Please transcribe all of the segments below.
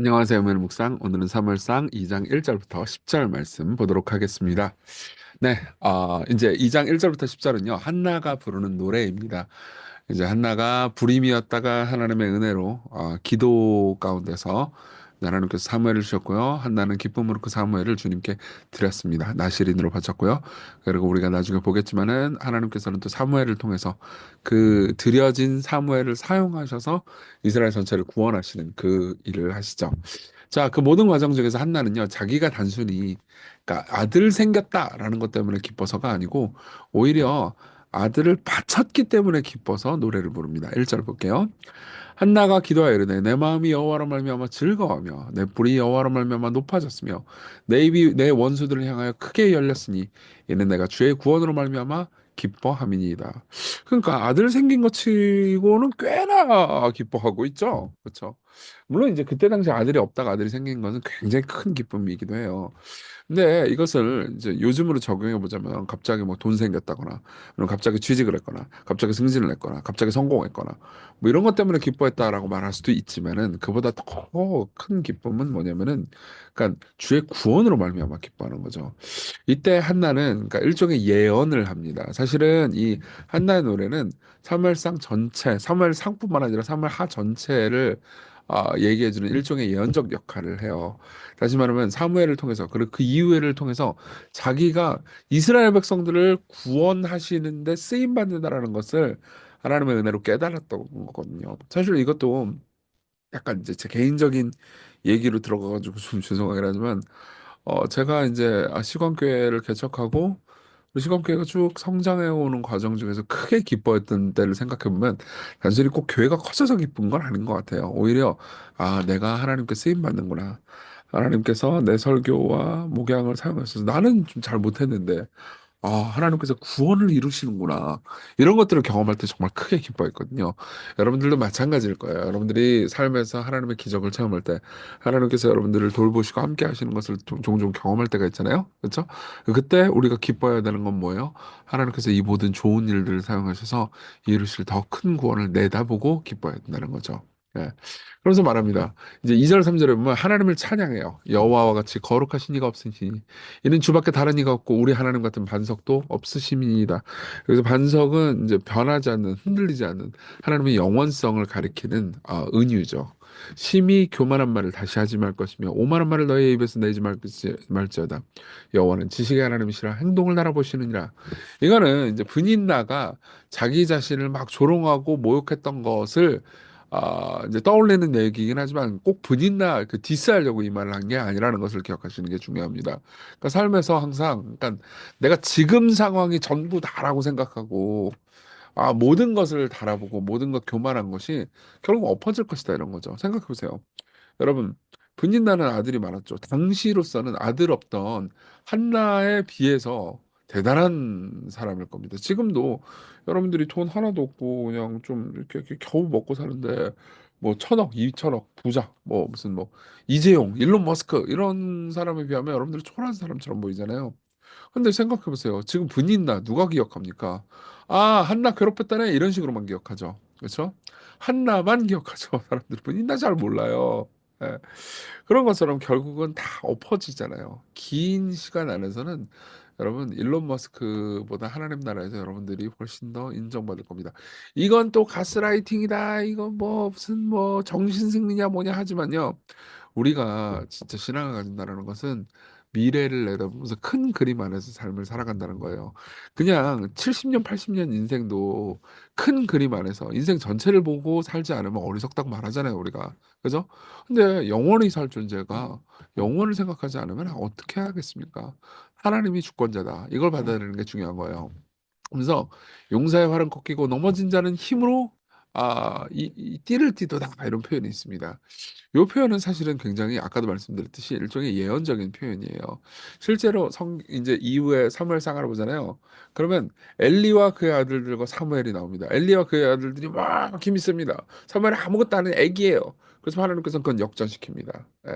안녕하세요, 오늘 묵상. 오늘은 3월상 2장 1절부터 10절 말씀 보도록 하겠습니다. 네, 어, 이제 2장 1절부터 10절은요, 한나가 부르는 노래입니다. 이제 한나가 불임이었다가 하나님의 은혜로 어, 기도 가운데서 하나님께서 사무엘을 주셨고요. 한나는 기쁨으로 그 사무엘을 주님께 드렸습니다. 나시린으로 바쳤고요. 그리고 우리가 나중에 보겠지만은 하나님께서는 또 사무엘을 통해서 그 드려진 사무엘을 사용하셔서 이스라엘 전체를 구원하시는 그 일을 하시죠. 자, 그 모든 과정 중에서 한나는요, 자기가 단순히, 그러니까 아들 생겼다라는 것 때문에 기뻐서가 아니고, 오히려 아들을 바쳤기 때문에 기뻐서 노래를 부릅니다. 1절 볼게요. 한나가 기도하여 이르되 내 마음이 여호와로 말미암아 즐거워하며 내 뿔이 여호와로 말미암아 높아졌으며 내 입이 내 원수들을 향하여 크게 열렸으니 이는 내가 주의 구원으로 말미암아 기뻐함이니이다. 그러니까 아들 생긴 것 치고는 꽤나 기뻐하고 있죠. 그렇죠? 물론 이제 그때 당시 아들이 없다가 아들이 생긴 것은 굉장히 큰 기쁨이기도 해요. 근데 이것을 이제 요즘으로 적용해 보자면 갑자기 뭐 돈 생겼다거나, 갑자기 취직을 했거나, 갑자기 승진을 했거나, 갑자기 성공했거나, 뭐 이런 것 때문에 기뻐했다라고 말할 수도 있지만은 그보다 더 큰 기쁨은 뭐냐면은, 그러니까 주의 구원으로 말미암아 기뻐하는 거죠. 이때 한나는 그러니까 일종의 예언을 합니다. 사실은 이 한나의 노래는 사무엘상 전체, 사무엘상뿐만 아니라 사무엘 하 전체를 아, 얘기해주는 일종의 예언적 역할을 해요. 다시 말하면 사무엘을 통해서 그리고 그 이후에를 통해서 자기가 이스라엘 백성들을 구원하시는데 쓰임 받는다라는 것을 하나님의 은혜로 깨달았던 거거든요. 사실 이것도 약간 이제 제 개인적인 얘기로 들어가가지고 좀 죄송하긴 하지만 어 제가 이제 아, 시건교회를 개척하고 그 시건 교회가 쭉 성장해 오는 과정 중에서 크게 기뻐했던 때를 생각해 보면 단순히 꼭 교회가 커져서 기쁜 건 아닌 것 같아요. 오히려 아 내가 하나님께 쓰임 받는구나. 하나님께서 내 설교와 목양을 사용하셔서 나는 좀 잘 못했는데 아, 하나님께서 구원을 이루시는구나. 이런 것들을 경험할 때 정말 크게 기뻐했거든요. 여러분들도 마찬가지일 거예요. 여러분들이 삶에서 하나님의 기적을 체험할 때 하나님께서 여러분들을 돌보시고 함께 하시는 것을 종- 종종 경험할 때가 있잖아요. 그렇죠? 그때 우리가 기뻐해야 되는 건 뭐예요? 하나님께서 이 모든 좋은 일들을 사용하셔서 이루실 더 큰 구원을 내다보고 기뻐해야 된다는 거죠. 예. 그러면서 말합니다. 이제 2절, 3절에 보면 하나님을 찬양해요. 여호와와 같이 거룩하신 이가 없으시니 이는 주밖에 다른 이가 없고 우리 하나님 같은 반석도 없으심이니이다. 그래서 반석은 이제 변하지 않는 흔들리지 않는 하나님의 영원성을 가리키는 어, 은유죠. 심히 교만한 말을 다시 하지 말 것이며 오만한 말을 너희 입에서 내지 말지, 말지어다. 여호와는 지식의 하나님이시라 행동을 알아보시느니라. 이거는 이제 분인나가 자기 자신을 막 조롱하고 모욕했던 것을 아, 이제 떠올리는 얘기긴 하지만 꼭 분인나 그 디스하려고 이 말을 한 게 아니라는 것을 기억하시는 게 중요합니다. 그러니까 삶에서 항상 그러니까 내가 지금 상황이 전부 다라고 생각하고 아, 모든 것을 달아보고 모든 것 교만한 것이 결국 엎어질 것이다 이런 거죠. 생각해 보세요. 여러분, 분인나는 아들이 많았죠. 당시로서는 아들 없던 한나에 비해서 대단한 사람일 겁니다. 지금도 여러분들이 돈 하나도 없고 그냥 좀 이렇게, 이렇게 겨우 먹고 사는데 뭐 천억, 이천억 부자, 뭐 무슨 뭐 이재용, 일론 머스크 이런 사람에 비하면 여러분들이 초라한 사람처럼 보이잖아요. 근데 생각해 보세요. 지금 분인나 누가 기억합니까? 아, 한나 괴롭혔다네 이런 식으로만 기억하죠. 그렇죠? 한나만 기억하죠. 사람들 분인나 잘 몰라요. 예. 그런 것처럼 결국은 다 엎어지잖아요. 긴 시간 안에서는 여러분 일론 머스크보다 하나님 나라에서 여러분들이 훨씬 더 인정받을 겁니다. 이건 또 가스라이팅이다. 이건 뭐 무슨 뭐 정신승리냐 뭐냐 하지만요. 우리가 진짜 신앙을 가진다는 것은 미래를 내다보면서 큰 그림 안에서 삶을 살아간다는 거예요. 그냥 70년, 80년 인생도 큰 그림 안에서 인생 전체를 보고 살지 않으면 어리석다고 말하잖아요, 우리가. 그죠? 근데 영원히 살 존재가 영원을 생각하지 않으면 어떻게 하겠습니까? 하나님이 주권자다. 이걸 받아들이는 게 중요한 거예요. 그래서 용사의 활은 꺾이고 넘어진 자는 힘으로 아, 이, 이 띠를 띠도다 이런 표현이 있습니다. 이 표현은 사실은 굉장히 아까도 말씀드렸듯이 일종의 예언적인 표현이에요. 실제로 성 이제 이후에 사무엘상하를 보잖아요. 그러면 엘리와 그의 아들들과 사무엘이 나옵니다. 엘리와 그의 아들들이 막 힘이 셉니다. 사무엘이 아무것도 아닌 애기예요. 그래서 하나님께서 그건 역전시킵니다. 예.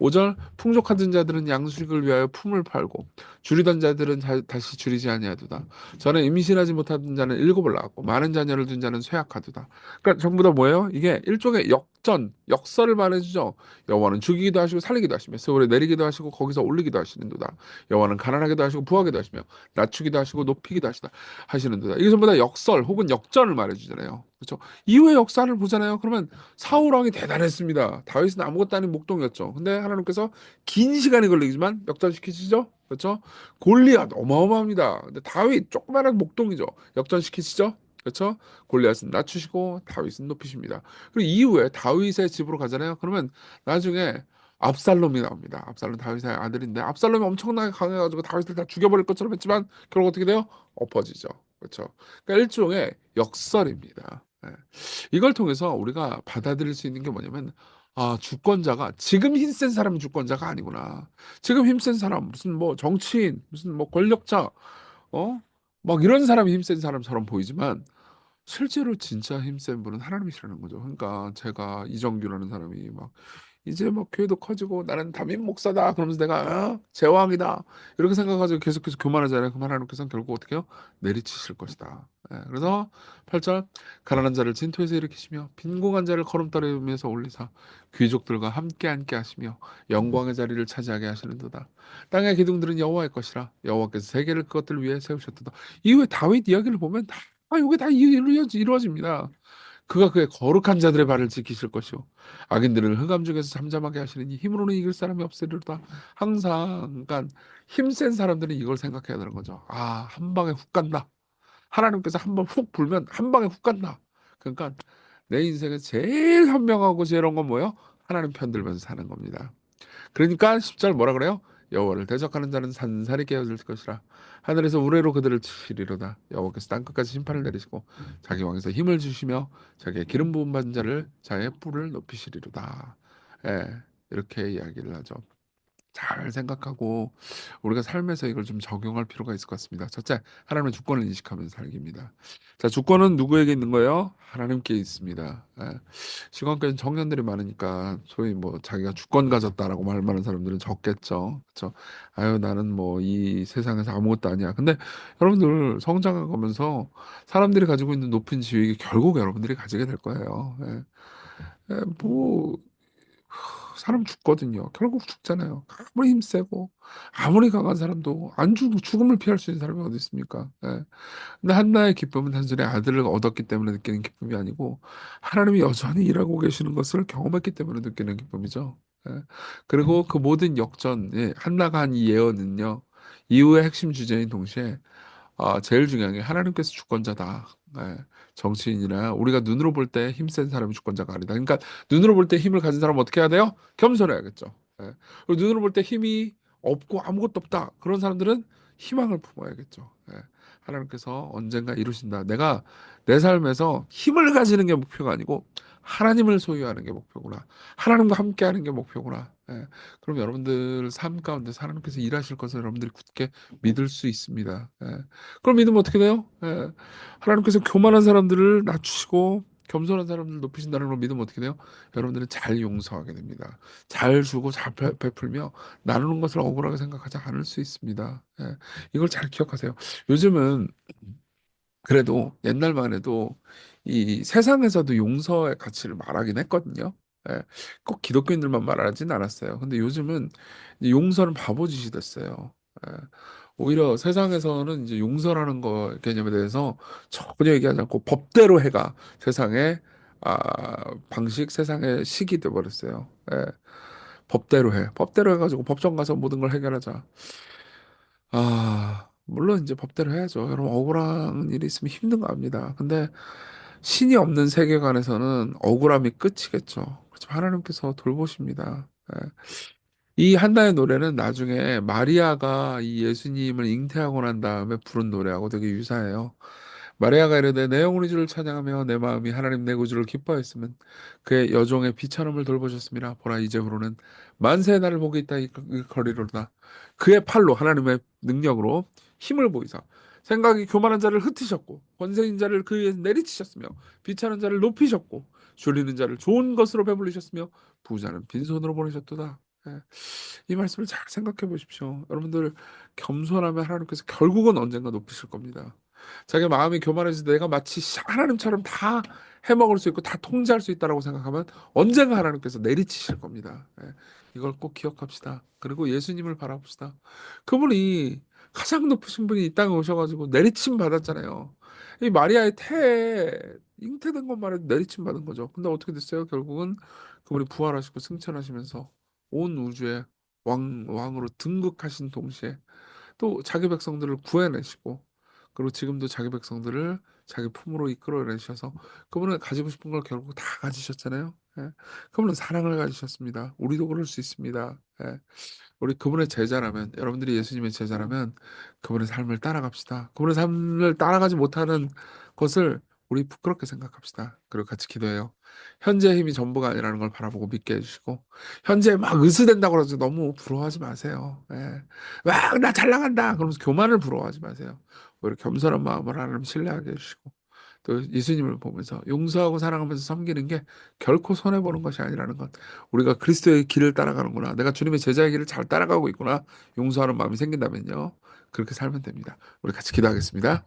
5절 풍족하던 자들은 양수익을 위하여 품을 팔고 줄이던 자들은 다, 다시 줄이지 아니하도다. 저는 임신하지 못하던 자는 일곱을 낳았고 많은 자녀를 둔 자는 쇠약하도다. 그러니까 전부 다 뭐예요? 이게 일종의 역전, 역설을 말해주죠. 여호와는 죽이기도 하시고 살리기도 하시며 세월에 내리기도 하시고 거기서 올리기도 하시는도다. 여호와는 가난하게도 하시고 부하게도 하시며 낮추기도 하시고 높이기도 하시다 하시는도다. 이게 전부 다 역설 혹은 역전을 말해주잖아요. 그렇죠? 이후의 역사를 보잖아요. 그러면 사울 왕이 대단했습니다. 다윗은 아무것도 아닌 목동이었죠. 근데 하나님께서 긴 시간이 걸리지만 역전시키시죠. 그렇죠? 골리앗 어마어마합니다. 근데 다윗 조그마한 목동이죠. 역전시키시죠. 그렇죠? 골리앗은 낮추시고 다윗은 높이십니다. 그리고 이후에 다윗의 집으로 가잖아요. 그러면 나중에 압살롬이 나옵니다. 압살롬 다윗의 아들인데 압살롬이 엄청나게 강해가지고 다윗을 다 죽여버릴 것처럼 했지만 결국 어떻게 돼요? 엎어지죠. 그렇죠? 그러니까 일종의 역설입니다. 예. 이걸 통해서 우리가 받아들일 수 있는 게 뭐냐면 아, 주권자가 지금 힘센 사람이 주권자가 아니구나. 지금 힘센 사람 무슨 뭐 정치인, 무슨 뭐 권력자, 어? 막 이런 사람이 힘센 사람처럼 보이지만 실제로 진짜 힘센 분은 하나님이시라는 거죠. 그러니까 제가 이정규라는 사람이 막 이제 뭐 교회도 커지고 나는 담임 목사다 그러면서 내가 어? 제왕이다 이렇게 생각하고 계속해서 교만하잖아요. 그럼 하나님께서는 결국 어떻게 해요? 내리치실 것이다. 예, 그래서 8절 가난한 자를 진토에서 일으키시며 빈곤한 자를 걸음더리면서 올리사 귀족들과 함께 앉게 하시며 영광의 자리를 차지하게 하시는도다. 땅의 기둥들은 여호와의 것이라 여호와께서 세계를 그것들 위해 세우셨도다. 이후에 다윗 이야기를 보면 다 아, 이게 다 이루어집니다. 그가 그의 거룩한 자들의 발을 지키실 것이요 악인들을 흑암 중에서 잠잠하게 하시느니 힘으로는 이길 사람이 없으리로다. 항상 그러니까 힘센 사람들은 이걸 생각해야 되는 거죠. 아, 한 방에 훅 간다. 하나님께서 한 번 훅 불면 한 방에 훅 간다. 그러니까 내 인생에 제일 현명하고 제일 한건 뭐예요? 하나님 편들면서 사는 겁니다. 그러니까 10절 뭐라 그래요? 여호와를 대적하는 자는 산산이 깨어질 것이라. 하늘에서 우레로 그들을 치시리로다. 여호와께서 땅 끝까지 심판을 내리시고 자기 왕에서 힘을 주시며 자기의 기름 부음 받은 자를 자의 뿔을 높이시리로다. 예, 이렇게 이야기를 하죠 잘 생각하고 우리가 삶에서 이걸 좀 적용할 필요가 있을 것 같습니다. 첫째, 하나님의 주권을 인식하면서 살기입니다. 자, 주권은 누구에게 있는 거예요? 하나님께 있습니다. 예. 시간까지 청년들이 많으니까 소위 뭐 자기가 주권 가졌다라고 말하는 사람들은 적겠죠. 그렇죠? 아유, 나는 뭐 이 세상에서 아무것도 아니야. 근데 여러분들 성장하면서 사람들이 가지고 있는 높은 지위 결국 여러분들이 가지게 될 거예요. 예. 예, 뭐 사람 죽거든요. 결국 죽잖아요. 아무리 힘세고 아무리 강한 사람도 안 죽, 죽음을 피할 수 있는 사람이 어디 있습니까? 예. 근데 한나의 기쁨은 단순히 아들을 얻었기 때문에 느끼는 기쁨이 아니고 하나님이 여전히 일하고 계시는 것을 경험했기 때문에 느끼는 기쁨이죠. 예. 그리고 그 모든 역전, 예, 한나가 한 이 예언은요. 이후의 핵심 주제인 동시에 아, 제일 중요한 게 하나님께서 주권자다. 예, 정치인이나 우리가 눈으로 볼 때 힘센 사람이 주권자가 아니다. 그러니까 눈으로 볼 때 힘을 가진 사람은 어떻게 해야 돼요? 겸손해야겠죠. 예. 그리고 눈으로 볼 때 힘이 없고 아무것도 없다. 그런 사람들은 희망을 품어야겠죠. 예. 하나님께서 언젠가 이루신다. 내가 내 삶에서 힘을 가지는 게 목표가 아니고 하나님을 소유하는 게 목표구나. 하나님과 함께하는 게 목표구나. 예. 그럼 여러분들 삶 가운데 하나님께서 일하실 것을 여러분들이 굳게 믿을 수 있습니다. 예. 그럼 믿으면 어떻게 돼요? 예. 하나님께서 교만한 사람들을 낮추시고 겸손한 사람들을 높이신다는 걸 믿으면 어떻게 돼요? 여러분들은 잘 용서하게 됩니다. 잘 주고 잘 베- 베풀며 나누는 것을 억울하게 생각하지 않을 수 있습니다. 예. 이걸 잘 기억하세요. 요즘은 그래도 옛날만 해도 이 세상에서도 용서의 가치를 말하긴 했거든요. 예, 꼭 기독교인들만 말하진 않았어요. 근데 요즘은 용서는 바보짓이 됐어요. 예, 오히려 세상에서는 이제 용서라는 거 개념에 대해서 전혀 얘기하지 않고 법대로 해가 세상의 아, 방식, 세상의 식이 돼 버렸어요. 예, 법대로 해. 법대로 해가지고 법정 가서 모든 걸 해결하자. 아, 물론 이제 법대로 해야죠. 여러분 억울한 일이 있으면 힘든 거 압니다. 근데 신이 없는 세계관에서는 억울함이 끝이겠죠. 그렇지만 하나님께서 돌보십니다. 예. 이 한나의 노래는 나중에 마리아가 이 예수님을 잉태하고 난 다음에 부른 노래하고 되게 유사해요. 마리아가 이르되 내 영혼이 주를 찬양하며 내 마음이 하나님 내 구주를 기뻐했으면 그의 여종의 비천함을 돌보셨습니다. 보라 이제후로는 만세의 날을 보고 있다 이 거리로다. 그의 팔로 하나님의 능력으로 힘을 보이사 생각이 교만한 자를 흩으셨고 권세인 자를 그 위에 내리치셨으며 비천한 자를 높이셨고 줄이는 자를 좋은 것으로 배불리셨으며 부자는 빈손으로 보내셨도다. 예. 이 말씀을 잘 생각해 보십시오. 여러분들 겸손하면 하나님께서 결국은 언젠가 높이실 겁니다. 자기 마음이 교만해서 내가 마치 하나님처럼 다 해먹을 수 있고 다 통제할 수 있다라고 생각하면 언젠가 하나님께서 내리치실 겁니다. 예. 이걸 꼭 기억합시다. 그리고 예수님을 바라봅시다. 그분이 가장 높으신 분이 이 땅에 오셔가지고 내리침 받았잖아요. 이 마리아의 태에 잉태된 것만 해도 내리침 받은 거죠. 근데 어떻게 됐어요? 결국은 그분이 부활하시고 승천하시면서 온 우주의 왕, 왕으로 등극하신 동시에 또 자기 백성들을 구해내시고 그리고 지금도 자기 백성들을 자기 품으로 이끌어내셔서 그분은 가지고 싶은 걸 결국 다 가지셨잖아요. 예. 그분은 사랑을 가지셨습니다. 우리도 그럴 수 있습니다. 예. 우리 그분의 제자라면 여러분들이 예수님의 제자라면 그분의 삶을 따라갑시다. 그분의 삶을 따라가지 못하는 것을 우리 부끄럽게 생각합시다. 그리고 같이 기도해요. 현재의 힘이 전부가 아니라는 걸 바라보고 믿게 해주시고 현재 막 으스댄다고 그러지 너무 부러워하지 마세요. 예. 막 나 잘 나간다 그러면서 교만을 부러워하지 마세요. 오히려 겸손한 마음을 하나님 신뢰하게 해주시고 또 예수님을 보면서 용서하고 사랑하면서 섬기는 게 결코 손해보는 것이 아니라는 것. 우리가 그리스도의 길을 따라가는구나. 내가 주님의 제자의 길을 잘 따라가고 있구나. 용서하는 마음이 생긴다면요. 그렇게 살면 됩니다. 우리 같이 기도하겠습니다.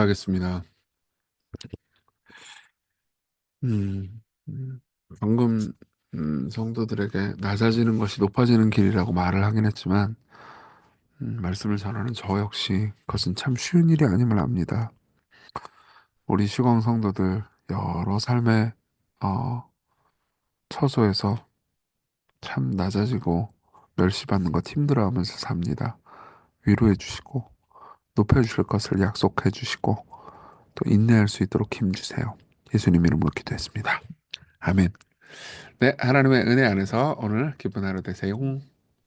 기도하겠습니다. 음, 음, 방금 음, 성도들에게 낮아지는 것이 높아지는 길이라고 말을 하긴 했지만 음, 말씀을 전하는 저 역시 그것은 참 쉬운 일이 아님을 압니다. 우리 시공 성도들 여러 삶의 어, 처소에서 참 낮아지고 멸시받는 것 힘들어하면서 삽니다. 위로해 주시고 높여 주실 것을 약속해 주시고 또 인내할 수 있도록 힘 주세요. 예수님 이름으로 기도했습니다. 아멘. 네, 하나님의 은혜 안에서 오늘 기쁜 하루 되세요.